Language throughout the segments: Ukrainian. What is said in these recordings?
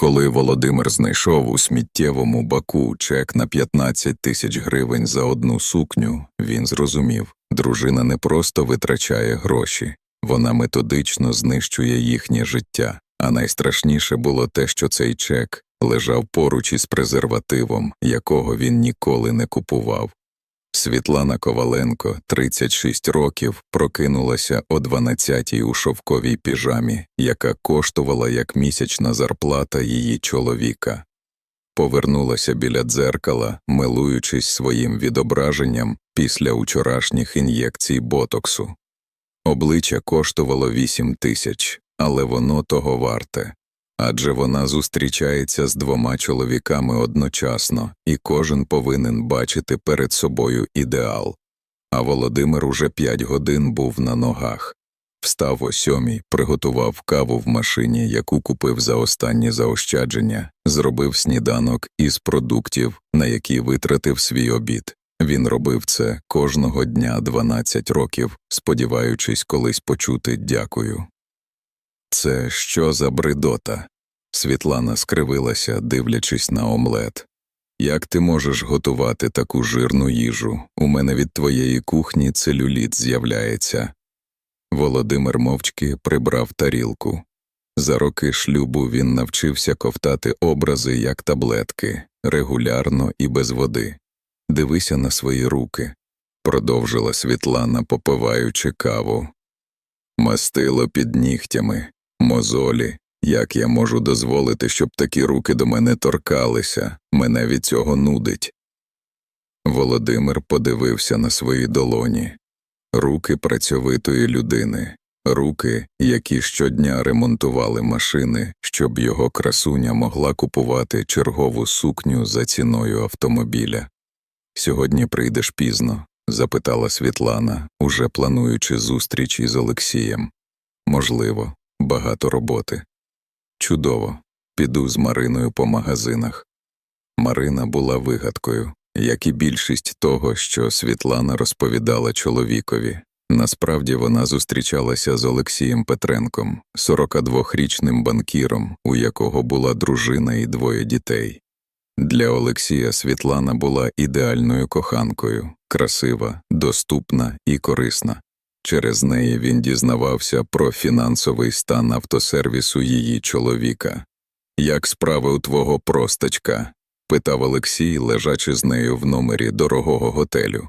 Коли Володимир знайшов у сміттєвому баку чек на 15 тисяч гривень за одну сукню, він зрозумів, дружина не просто витрачає гроші, вона методично знищує їхнє життя. А найстрашніше було те, що цей чек лежав поруч із презервативом, якого він ніколи не купував. Світлана Коваленко, 36 років, прокинулася о 12-й у шовковій піжамі, яка коштувала як місячна зарплата її чоловіка. Повернулася біля дзеркала, милуючись своїм відображенням після учорашніх ін'єкцій ботоксу. Обличчя коштувало 8 тисяч, але воно того варте. Адже вона зустрічається з двома чоловіками одночасно, і кожен повинен бачити перед собою ідеал. А Володимир уже п'ять годин був на ногах. Встав о сьомій, приготував каву в машині, яку купив за останні заощадження, зробив сніданок із продуктів, на які витратив свій обід. Він робив це кожного дня 12 років, сподіваючись колись почути дякую. Це що за бредота? Світлана скривилася, дивлячись на омлет. Як ти можеш готувати таку жирну їжу? У мене від твоєї кухні целюліт з'являється. Володимир мовчки прибрав тарілку. За роки шлюбу він навчився ковтати образи як таблетки, регулярно і без води. Дивися на свої руки, продовжила Світлана, попиваючи каву. Мастило під нігтями, мозолі. Як я можу дозволити, щоб такі руки до мене торкалися, мене від цього нудить. Володимир подивився на свої долоні руки працьовитої людини, руки, які щодня ремонтували машини, щоб його красуня могла купувати чергову сукню за ціною автомобіля. Сьогодні прийдеш пізно? запитала Світлана, уже плануючи зустріч із Олексієм. Можливо, багато роботи. Чудово, піду з Мариною по магазинах. Марина була вигадкою, як і більшість того, що Світлана розповідала чоловікові. Насправді вона зустрічалася з Олексієм Петренком, 42-річним банкіром, у якого була дружина і двоє дітей. Для Олексія Світлана була ідеальною коханкою, красива, доступна і корисна. Через неї він дізнавався про фінансовий стан автосервісу її чоловіка. Як справи у твого простачка? питав Олексій, лежачи з нею в номері дорогого готелю.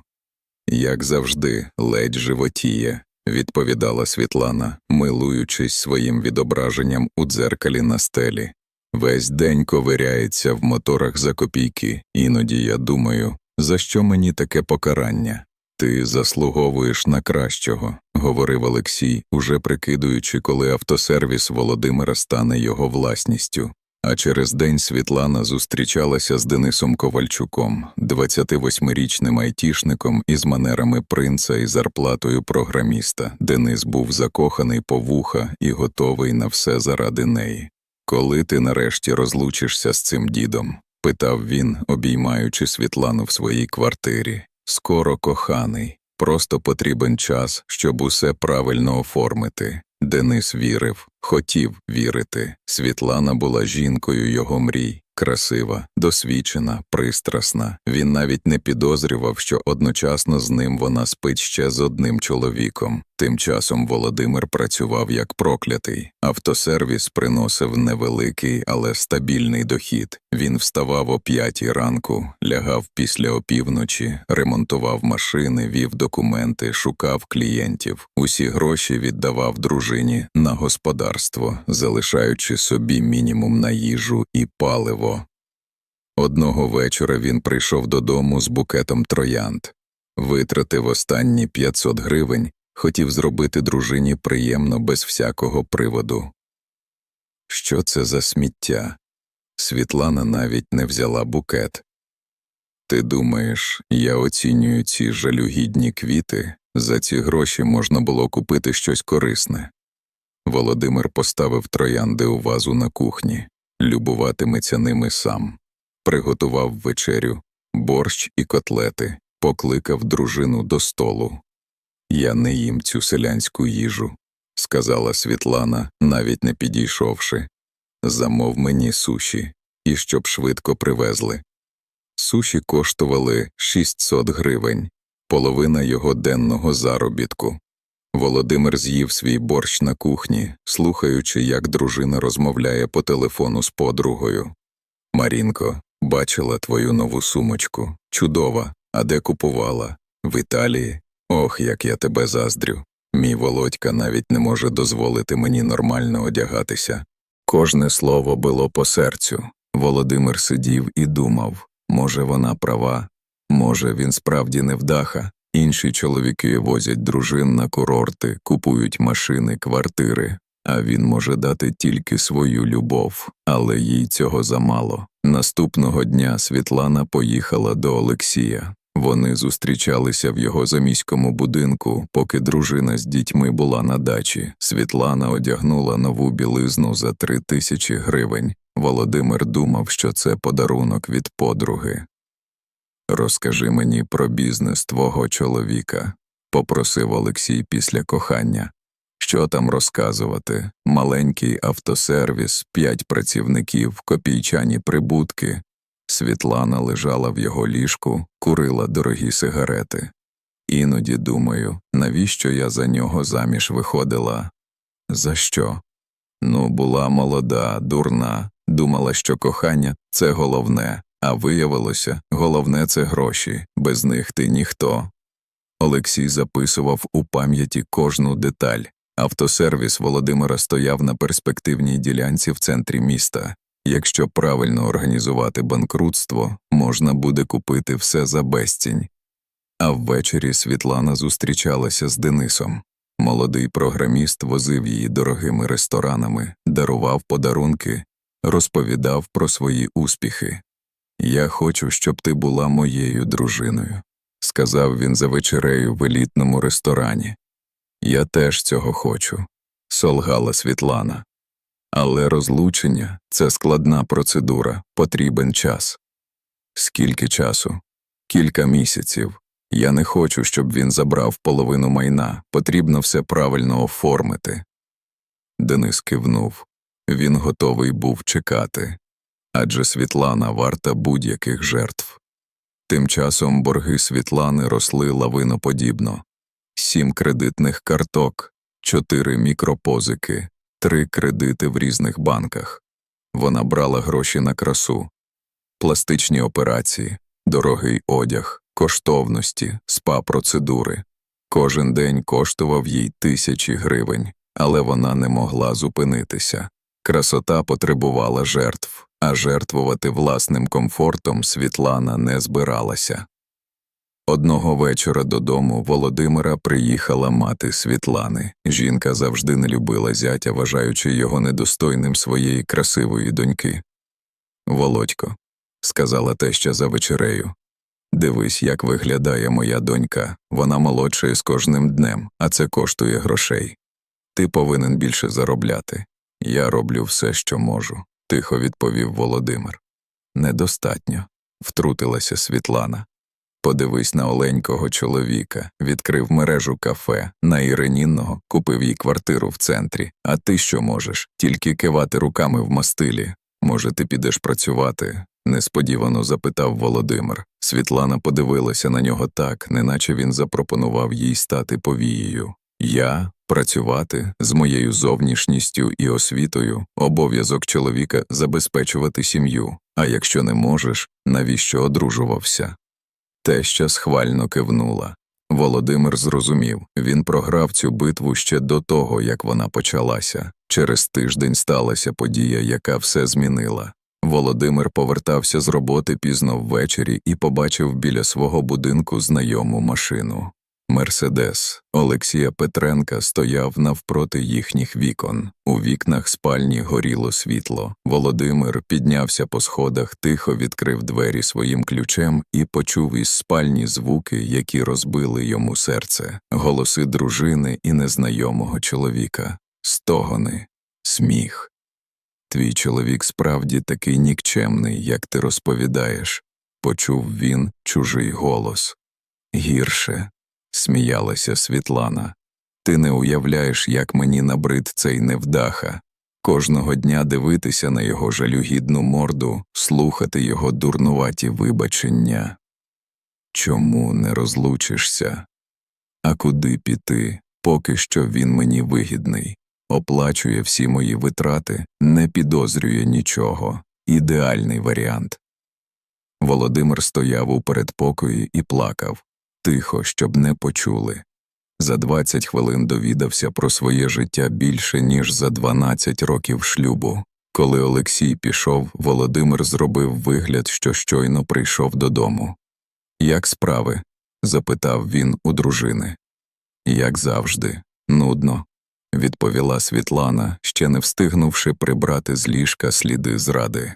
Як завжди, ледь животіє, відповідала Світлана, милуючись своїм відображенням у дзеркалі на стелі. Весь день ковиряється в моторах за копійки, іноді я думаю, за що мені таке покарання? Ти заслуговуєш на кращого, говорив Олексій, уже прикидуючи, коли автосервіс Володимира стане його власністю. А через день Світлана зустрічалася з Денисом Ковальчуком, 28-річним айтішником із манерами принца і зарплатою програміста. Денис був закоханий по вуха і готовий на все заради неї. Коли ти нарешті розлучишся з цим дідом? питав він, обіймаючи Світлану в своїй квартирі. Скоро коханий, просто потрібен час, щоб усе правильно оформити. Денис вірив, хотів вірити. Світлана була жінкою його мрій, красива, досвідчена, пристрасна. Він навіть не підозрював, що одночасно з ним вона спить ще з одним чоловіком. Тим часом Володимир працював як проклятий. Автосервіс приносив невеликий, але стабільний дохід. Він вставав о п'ятій ранку, лягав після опівночі, ремонтував машини, вів документи, шукав клієнтів. Усі гроші віддавав дружині на господарство, залишаючи собі мінімум на їжу і паливо. Одного вечора він прийшов додому з букетом троянд, витратив останні 500 гривень, хотів зробити дружині приємно без всякого приводу. Що це за сміття? Світлана навіть не взяла букет. Ти думаєш, я оцінюю ці жалюгідні квіти, за ці гроші можна було купити щось корисне. Володимир поставив троянди у вазу на кухні, любуватиметься ними сам, приготував вечерю, борщ і котлети, покликав дружину до столу. Я не їм цю селянську їжу, сказала Світлана, навіть не підійшовши. замов мені суші, і щоб швидко привезли. Суші коштували 600 гривень, половина його денного заробітку. Володимир з'їв свій борщ на кухні, слухаючи, як дружина розмовляє по телефону з подругою. Марінко, бачила твою нову сумочку. Чудова. А де купувала? В Італії. Ох, як я тебе заздрю. Мій Володька навіть не може дозволити мені нормально одягатися. Кожне слово було по серцю. Володимир сидів і думав може, вона права, може, він справді невдаха. Інші чоловіки возять дружин на курорти, купують машини, квартири, а він може дати тільки свою любов, але їй цього замало. Наступного дня Світлана поїхала до Олексія. Вони зустрічалися в його заміському будинку, поки дружина з дітьми була на дачі. Світлана одягнула нову білизну за три тисячі гривень. Володимир думав, що це подарунок від подруги. Розкажи мені про бізнес твого чоловіка, попросив Олексій після кохання. Що там розказувати? Маленький автосервіс, п'ять працівників, копійчані прибутки. Світлана лежала в його ліжку, курила дорогі сигарети. Іноді думаю, навіщо я за нього заміж виходила? За що? Ну, була молода, дурна, думала, що кохання це головне, а виявилося, головне це гроші, без них ти ніхто. Олексій записував у пам'яті кожну деталь. Автосервіс Володимира стояв на перспективній ділянці в центрі міста. Якщо правильно організувати банкрутство, можна буде купити все за безцінь. А ввечері Світлана зустрічалася з Денисом. Молодий програміст возив її дорогими ресторанами, дарував подарунки, розповідав про свої успіхи. Я хочу, щоб ти була моєю дружиною, сказав він за вечерею в елітному ресторані. Я теж цього хочу, солгала Світлана. Але розлучення це складна процедура, потрібен час. Скільки часу? Кілька місяців. Я не хочу, щоб він забрав половину майна, потрібно все правильно оформити. Денис кивнув. Він готовий був чекати. Адже Світлана варта будь-яких жертв. Тим часом борги Світлани росли лавиноподібно сім кредитних карток, чотири мікропозики, три кредити в різних банках. Вона брала гроші на красу, пластичні операції, дорогий одяг, коштовності, спа-процедури. Кожен день коштував їй тисячі гривень, але вона не могла зупинитися. Красота потребувала жертв, а жертвувати власним комфортом Світлана не збиралася. Одного вечора додому Володимира приїхала мати Світлани. Жінка завжди не любила зятя, вважаючи його недостойним своєї красивої доньки. Володько, сказала теща за вечерею. Дивись, як виглядає моя донька. Вона молодшає з кожним днем, а це коштує грошей. Ти повинен більше заробляти. Я роблю все, що можу, тихо відповів Володимир. Недостатньо, втрутилася Світлана. Подивись на оленького чоловіка, відкрив мережу кафе, на Іринінного, купив їй квартиру в центрі. А ти що можеш? Тільки кивати руками в мастилі. Може, ти підеш працювати? несподівано запитав Володимир. Світлана подивилася на нього так, неначе він запропонував їй стати повією. Я працювати з моєю зовнішністю і освітою, обов'язок чоловіка забезпечувати сім'ю. А якщо не можеш, навіщо одружувався? Теща схвально кивнула. Володимир зрозумів він програв цю битву ще до того, як вона почалася. Через тиждень сталася подія, яка все змінила. Володимир повертався з роботи пізно ввечері і побачив біля свого будинку знайому машину. Мерседес Олексія Петренка стояв навпроти їхніх вікон. У вікнах спальні горіло світло. Володимир піднявся по сходах, тихо відкрив двері своїм ключем і почув із спальні звуки, які розбили йому серце, голоси дружини і незнайомого чоловіка, стогони, сміх. Твій чоловік справді такий нікчемний, як ти розповідаєш, почув він чужий голос. Гірше сміялася Світлана. Ти не уявляєш, як мені набрид цей невдаха. Кожного дня дивитися на його жалюгідну морду, слухати його дурнуваті вибачення. Чому не розлучишся? А куди піти, поки що він мені вигідний, оплачує всі мої витрати, не підозрює нічого. Ідеальний варіант. Володимир стояв у передпокої і плакав, тихо, щоб не почули. За 20 хвилин довідався про своє життя більше, ніж за 12 років шлюбу. Коли Олексій пішов, Володимир зробив вигляд, що щойно прийшов додому. Як справи? запитав він у дружини. Як завжди, нудно, відповіла Світлана, ще не встигнувши прибрати з ліжка сліди зради.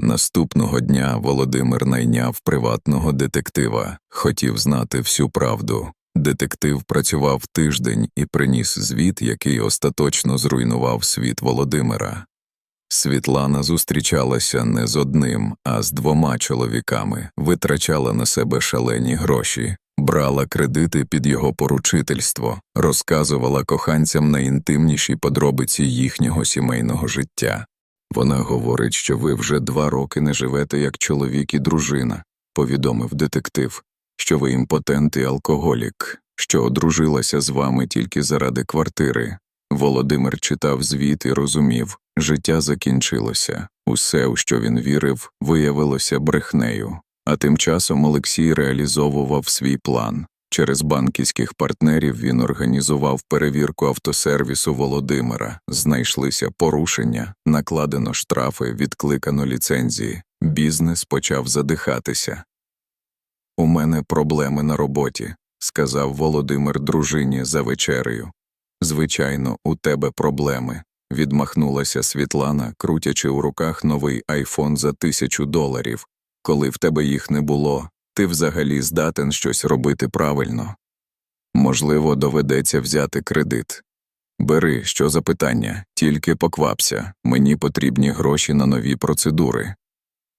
Наступного дня Володимир найняв приватного детектива, хотів знати всю правду. Детектив працював тиждень і приніс звіт, який остаточно зруйнував світ Володимира. Світлана зустрічалася не з одним, а з двома чоловіками, витрачала на себе шалені гроші, брала кредити під його поручительство, розказувала коханцям найінтимніші подробиці їхнього сімейного життя. Вона говорить, що ви вже два роки не живете як чоловік і дружина, повідомив детектив, що ви імпотент і алкоголік, що одружилася з вами тільки заради квартири. Володимир читав звіт і розумів, життя закінчилося, усе, у що він вірив, виявилося брехнею. А тим часом Олексій реалізовував свій план. Через банківських партнерів він організував перевірку автосервісу Володимира, знайшлися порушення, накладено штрафи, відкликано ліцензії, бізнес почав задихатися. У мене проблеми на роботі, сказав Володимир дружині за вечерею. Звичайно, у тебе проблеми, відмахнулася Світлана, крутячи у руках новий айфон за тисячу доларів. Коли в тебе їх не було, ти взагалі здатен щось робити правильно. Можливо, доведеться взяти кредит. Бери, що за питання, тільки поквапся, мені потрібні гроші на нові процедури.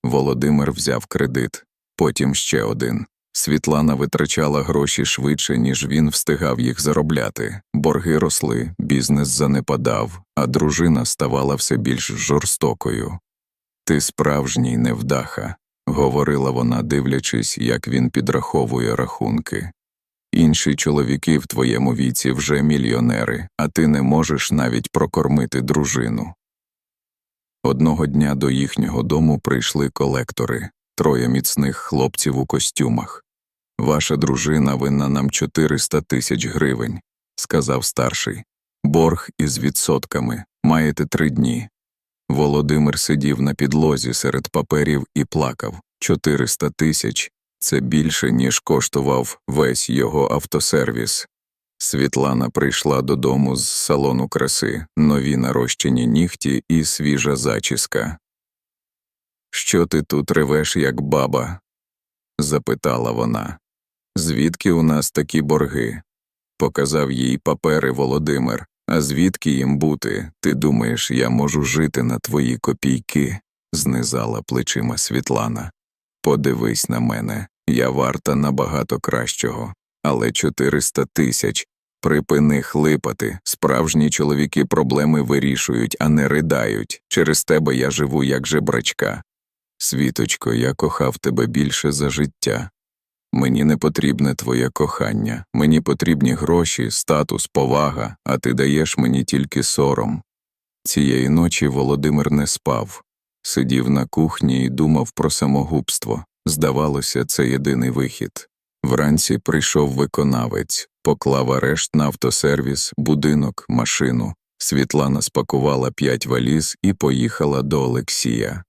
Володимир взяв кредит, потім ще один. Світлана витрачала гроші швидше, ніж він встигав їх заробляти. Борги росли, бізнес занепадав, а дружина ставала все більш жорстокою. Ти справжній невдаха, говорила вона, дивлячись, як він підраховує рахунки. Інші чоловіки в твоєму віці вже мільйонери, а ти не можеш навіть прокормити дружину. Одного дня до їхнього дому прийшли колектори, троє міцних хлопців у костюмах. Ваша дружина винна нам 400 тисяч гривень, сказав старший. Борг із відсотками. Маєте три дні. Володимир сидів на підлозі серед паперів і плакав. 400 тисяч це більше, ніж коштував весь його автосервіс. Світлана прийшла додому з салону краси, нові нарощені нігті і свіжа зачіска. Що ти тут ревеш, як баба? запитала вона. Звідки у нас такі борги? Показав їй папери Володимир. А звідки їм бути? Ти думаєш, я можу жити на твої копійки? знизала плечима Світлана. Подивись на мене, я варта набагато кращого, але 400 тисяч. Припини хлипати, справжні чоловіки проблеми вирішують, а не riдають. Через тебе я живу як жебрачка. Світочко, я кохав тебе більше за життя. Мені не потрібне твоє кохання, мені потрібні гроші, статус, повага, а ти даєш мені тільки сором. Цієї ночі Володимир не спав, сидів на кухні і думав про самогубство. Здавалося, це єдиний вихід. Вранці прийшов виконавець, поклав арешт на автосервіс, будинок, машину. Світлана спакувала п'ять валіз і поїхала до Олексія.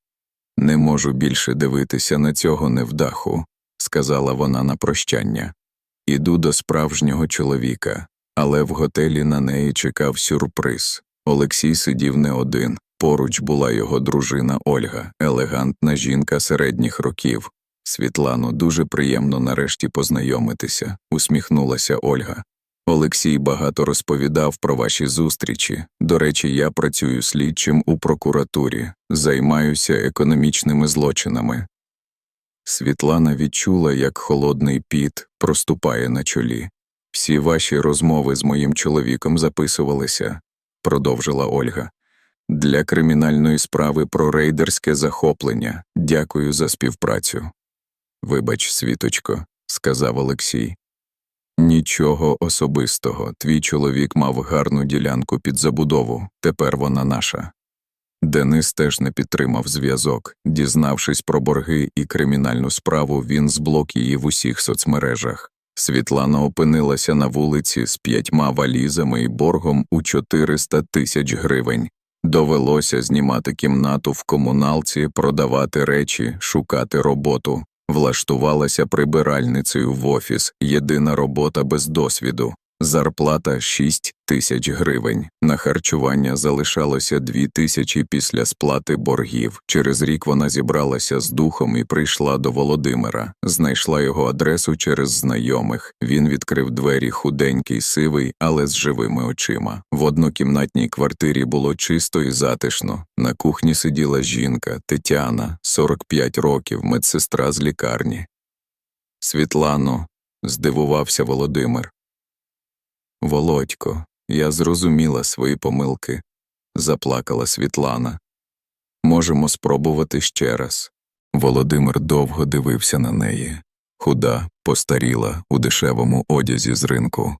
Не можу більше дивитися на цього невдаху, сказала вона на прощання. Іду до справжнього чоловіка, але в готелі на неї чекав сюрприз. Олексій сидів не один. Поруч була його дружина Ольга, елегантна жінка середніх років. Світлано, дуже приємно нарешті познайомитися, усміхнулася Ольга. Олексій багато розповідав про ваші зустрічі. До речі, я працюю слідчим у прокуратурі, займаюся економічними злочинами. Світлана відчула, як холодний піт проступає на чолі. Всі ваші розмови з моїм чоловіком записувалися, продовжила Ольга. Для кримінальної справи про рейдерське захоплення. Дякую за співпрацю. Вибач, світочко, сказав Олексій. Нічого особистого. Твій чоловік мав гарну ділянку під забудову, тепер вона наша. Денис теж не підтримав зв'язок. Дізнавшись про борги і кримінальну справу, він зблок її в усіх соцмережах. Світлана опинилася на вулиці з п'ятьма валізами і боргом у 400 тисяч гривень. Довелося знімати кімнату в комуналці, продавати речі, шукати роботу. Влаштувалася прибиральницею в офіс, єдина робота без досвіду. Зарплата 6 тисяч гривень. На харчування залишалося 2 тисячі після сплати боргів. Через рік вона зібралася з духом і прийшла до Володимира. Знайшла його адресу через знайомих. Він відкрив двері худенький, сивий, але з живими очима. В однокімнатній квартирі було чисто і затишно. На кухні сиділа жінка Тетяна, 45 років, медсестра з лікарні. Світлано, здивувався Володимир. Володько, я зрозуміла свої помилки, заплакала Світлана. Можемо спробувати ще раз. Володимир довго дивився на неї. Худа, постаріла у дешевому одязі з ринку.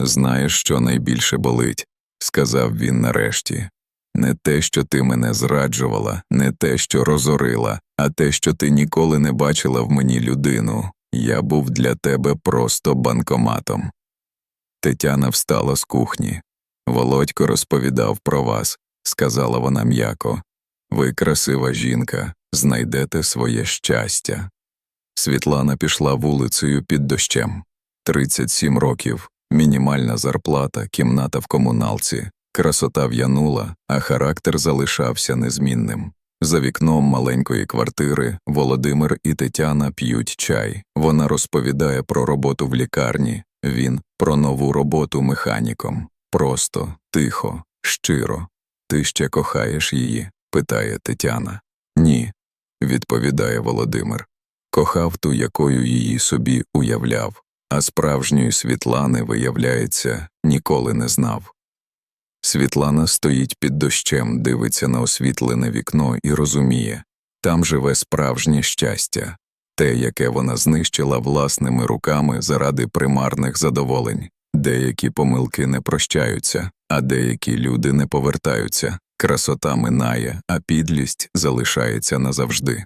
Знаєш, що найбільше болить, сказав він нарешті. Не те, що ти мене зраджувала, не те, що розорила, а те, що ти ніколи не бачила в мені людину. Я був для тебе просто банкоматом. Тетяна встала з кухні. Володько розповідав про вас, сказала вона м'яко. Ви красива жінка, знайдете своє щастя. Світлана пішла вулицею під дощем. 37 років, мінімальна зарплата, кімната в комуналці, красота в'янула, а характер залишався незмінним. За вікном маленької квартири Володимир і Тетяна п'ють чай. Вона розповідає про роботу в лікарні, він про нову роботу механіком. Просто, тихо, щиро. Ти ще кохаєш її? питає Тетяна. Ні, відповідає Володимир. Кохав ту, якою її собі уявляв, а справжньої Світлани, виявляється, ніколи не знав. Світлана стоїть під дощем, дивиться на освітлене вікно і розуміє там живе справжнє щастя, те, яке вона знищила власними руками заради примарних задоволень. Деякі помилки не прощаються, а деякі люди не повертаються. Красота минає, а підлість залишається назавжди.